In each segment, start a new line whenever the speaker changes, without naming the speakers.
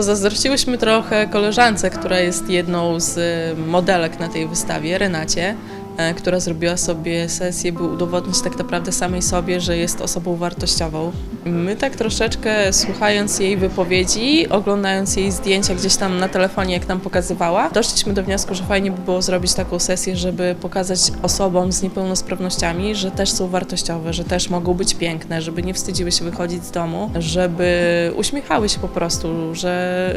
Pozazdrościłyśmy trochę koleżance, która jest jedną z e, modelek na tej wystawie, Renacie, e, która zrobiła sobie sesję, by udowodnić tak naprawdę samej sobie, że jest osobą wartościową. My tak troszeczkę słuchając jej wypowiedzi, oglądając jej zdjęcia gdzieś tam na telefonie, jak nam pokazywała, doszliśmy do wniosku, że fajnie by było zrobić taką sesję, żeby pokazać osobom z niepełnosprawnościami, że też są wartościowe, że też mogą być piękne, żeby nie wstydziły się wychodzić z domu, żeby uśmiechały się po prostu, że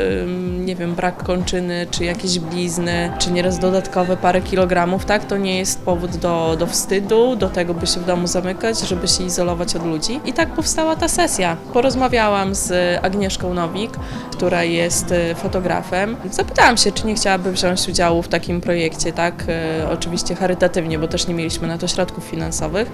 nie wiem, brak kończyny, czy jakieś blizny, czy nieraz dodatkowe parę kilogramów, tak, to nie jest powód do, do wstydu, do tego, by się w domu zamykać, żeby się izolować od ludzi. I tak powstała ta sesja. Porozmawiałam z Agnieszką Nowik, która jest y, fotografem. Zapytałam się, czy nie chciałaby wziąć udziału w takim projekcie, tak, y, oczywiście charytatywnie, bo też nie mieliśmy na to środków finansowych.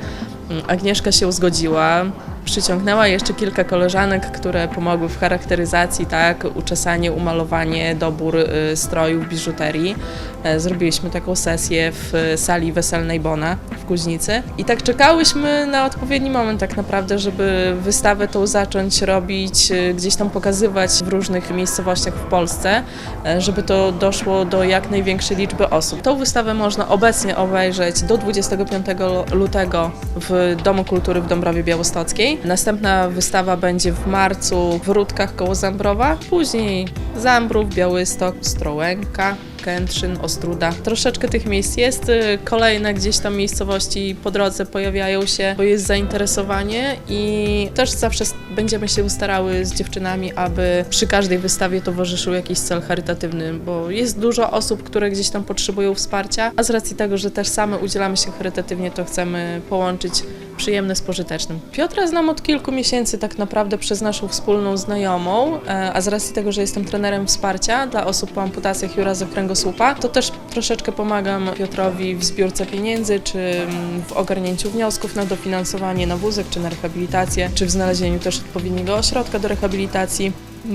Mm, Agnieszka się zgodziła, przyciągnęła jeszcze kilka koleżanek, które pomogły w charakteryzacji, tak, uczesanie, umalowanie, dobór y, strojów, biżuterii. E, Zrobiliśmy taką sesję w y, sali weselnej Bona w Kuźnicy i tak czekałyśmy na odpowiedni moment tak naprawdę, żeby wystawę tą zacząć robić, y, gdzieś tam pokazywać w różnych miejscowościach w Polsce, e, żeby to doszło do jak największej liczby osób. Tą wystawę można obecnie obejrzeć do 25 lutego w Domu Kultury w Dąbrowie Białostockiej. Następna wystawa będzie w marcu w Rudkach koło Zambrowa, później Zambrów, Białystok, Strołęka, Kętrzyn, Ostruda. Troszeczkę tych miejsc jest. y, Kolejne gdzieś tam miejscowości po drodze pojawiają się, bo jest zainteresowanie i też zawsze będziemy się starały z dziewczynami, aby przy każdej wystawie towarzyszył jakiś cel charytatywny, bo jest dużo osób, które gdzieś tam potrzebują wsparcia, a z racji tego, że też same udzielamy się charytatywnie, to chcemy połączyć przyjemne z pożytecznym. Piotra znam od kilku miesięcy tak naprawdę przez naszą wspólną znajomą, e, a z racji tego, że jestem trenerem wsparcia dla osób po amputacjach i urazach kręgosłupa, to też troszeczkę pomagam Piotrowi w zbiórce pieniędzy, czy mm, w ogarnięciu wniosków na dofinansowanie na wózek, czy na rehabilitację, czy w znalezieniu też odpowiedniego ośrodka do rehabilitacji.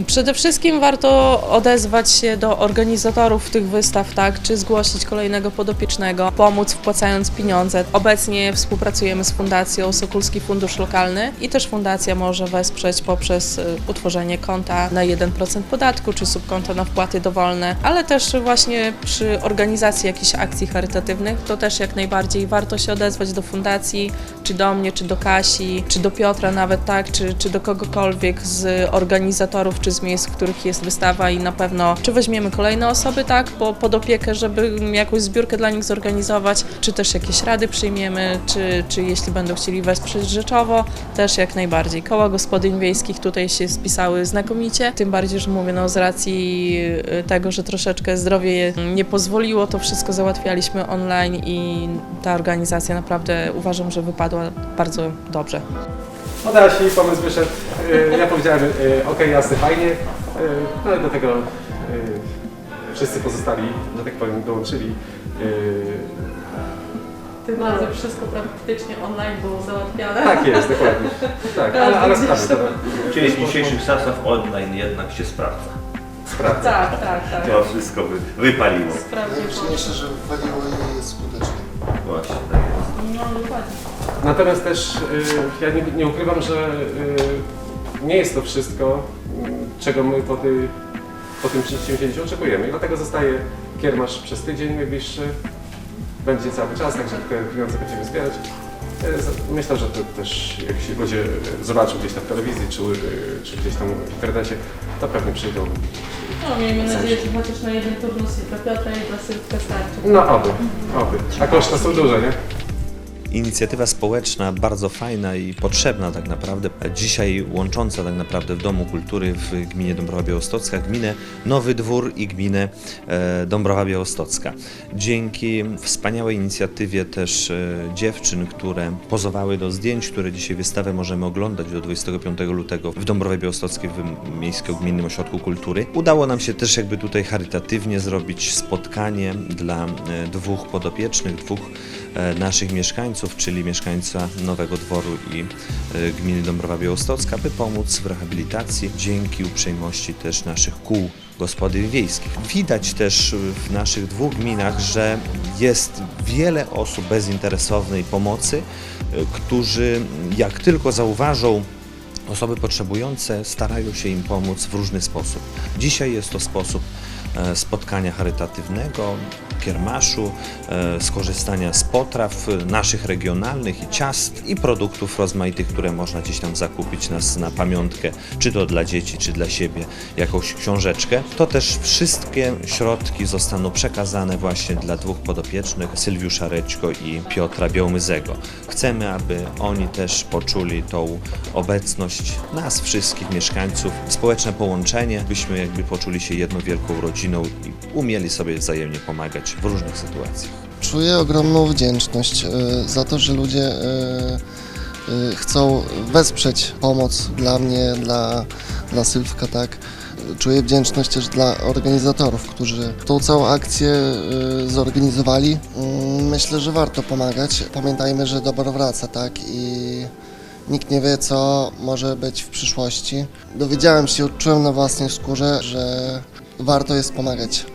Przede wszystkim warto odezwać się do organizatorów tych wystaw, tak, czy zgłosić kolejnego podopiecznego, pomóc wpłacając pieniądze. Obecnie współpracujemy z Fundacją Sokulski Fundusz Lokalny i też Fundacja może wesprzeć poprzez y, utworzenie konta na 1% podatku, czy subkonta na wpłaty dowolne, ale też właśnie przy organizacji jakichś akcji charytatywnych, to też jak najbardziej warto się odezwać do fundacji, czy do mnie, czy do Kasi, czy do Piotra nawet, tak, czy, czy do kogokolwiek z organizatorów, czy z miejsc, w których jest wystawa i na pewno, czy weźmiemy kolejne osoby, tak, po, pod opiekę, żeby jakąś zbiórkę dla nich zorganizować, czy też jakieś rady przyjmiemy, czy, czy jeśli będą chcieli wesprzeć rzeczowo, też jak najbardziej. Koła gospodyń wiejskich tutaj się spisały znakomicie, tym bardziej, że mówię, no z racji y, tego, że troszeczkę zdrowie nie pozwoliło, to wszystko załatwialiśmy online i ta organizacja naprawdę uważam, że wypadła bardzo dobrze.
Od Asi pomysł wyszedł, y, ja powiedziałem, y, ok, jasne, fajnie, y, no i do tego y, wszyscy pozostali, że tak powiem, dołączyli. y,
Tym razem wszystko praktycznie online było załatwiane.
Tak jest, dokładnie. Tak, ale, ale sprawy to
Czyli w dzisiejszych czasach online jednak się sprawdza.
sprawdza.
Tak, tak, tak.
To wszystko wy, wypaliło.
Sprawdził
Najważniejsze, że wariowanie jest skuteczne.
Właśnie tak jest.
No dokładnie.
Natomiast też y, ja nie, nie ukrywam, że y, nie jest to wszystko, czego my po, tej, po tym przedsięwzięciu oczekujemy. I dlatego zostaje kiermasz przez tydzień najbliższy. Będzie cały czas, także te pieniądze będziemy zbierać. Y, Myślę, że to też jak się ludzie zobaczą gdzieś tam w telewizji czy, czy gdzieś tam w internecie, to pewnie przyjdą.
No miejmy nadzieję, że chociaż na jeden turnus i dla Piotra i dla Sylwka starczy.
No oby, oby. A koszty są duże, nie?
Inicjatywa społeczna bardzo fajna i potrzebna tak naprawdę. Dzisiaj łącząca tak naprawdę w Domu Kultury w gminie Dąbrowa Białostocka, gminę Nowy Dwór i gminę e, Dąbrowa Białostocka. Dzięki wspaniałej inicjatywie też e, dziewczyn, które pozowały do zdjęć, które dzisiaj wystawę możemy oglądać do 25 lutego w Dąbrowie Białostockiej w Miejsko-Gminnym Ośrodku Kultury. Udało nam się też jakby tutaj charytatywnie zrobić spotkanie dla e, dwóch podopiecznych, dwóch naszych mieszkańców, czyli mieszkańca Nowego Dworu i e, gminy Dąbrowa Białostocka, by pomóc w rehabilitacji dzięki uprzejmości też naszych kół gospodyń wiejskich. Widać też w naszych dwóch gminach, że jest wiele osób bezinteresownej pomocy, e, którzy jak tylko zauważą Osoby potrzebujące starają się im pomóc w różny sposób. Dzisiaj jest to sposób spotkania charytatywnego, kiermaszu, e, skorzystania z potraw e, naszych regionalnych i ciast i produktów rozmaitych, które można gdzieś tam zakupić nas na pamiątkę, czy to dla dzieci, czy dla siebie, jakąś książeczkę. To też wszystkie środki zostaną przekazane właśnie dla dwóch podopiecznych, Sylwiusza Rećko i Piotra Białmyzego. Chcemy, aby oni też poczuli tą obecność nas, wszystkich mieszkańców, społeczne połączenie, byśmy jakby poczuli się jedną wielką rodziną i umieli sobie wzajemnie pomagać w różnych sytuacjach.
Czuję ogromną wdzięczność e, za to, że ludzie e, e, chcą wesprzeć pomoc dla mnie, dla, dla Sylwka, tak. Czuję wdzięczność też dla organizatorów, którzy tą całą akcję zorganizowali. Mm, Myślę, że warto pomagać. Pamiętajmy, że dobro wraca, tak, i nikt nie wie, co może być w przyszłości. Dowiedziałem się, odczułem na własnej skórze, że warto jest pomagać.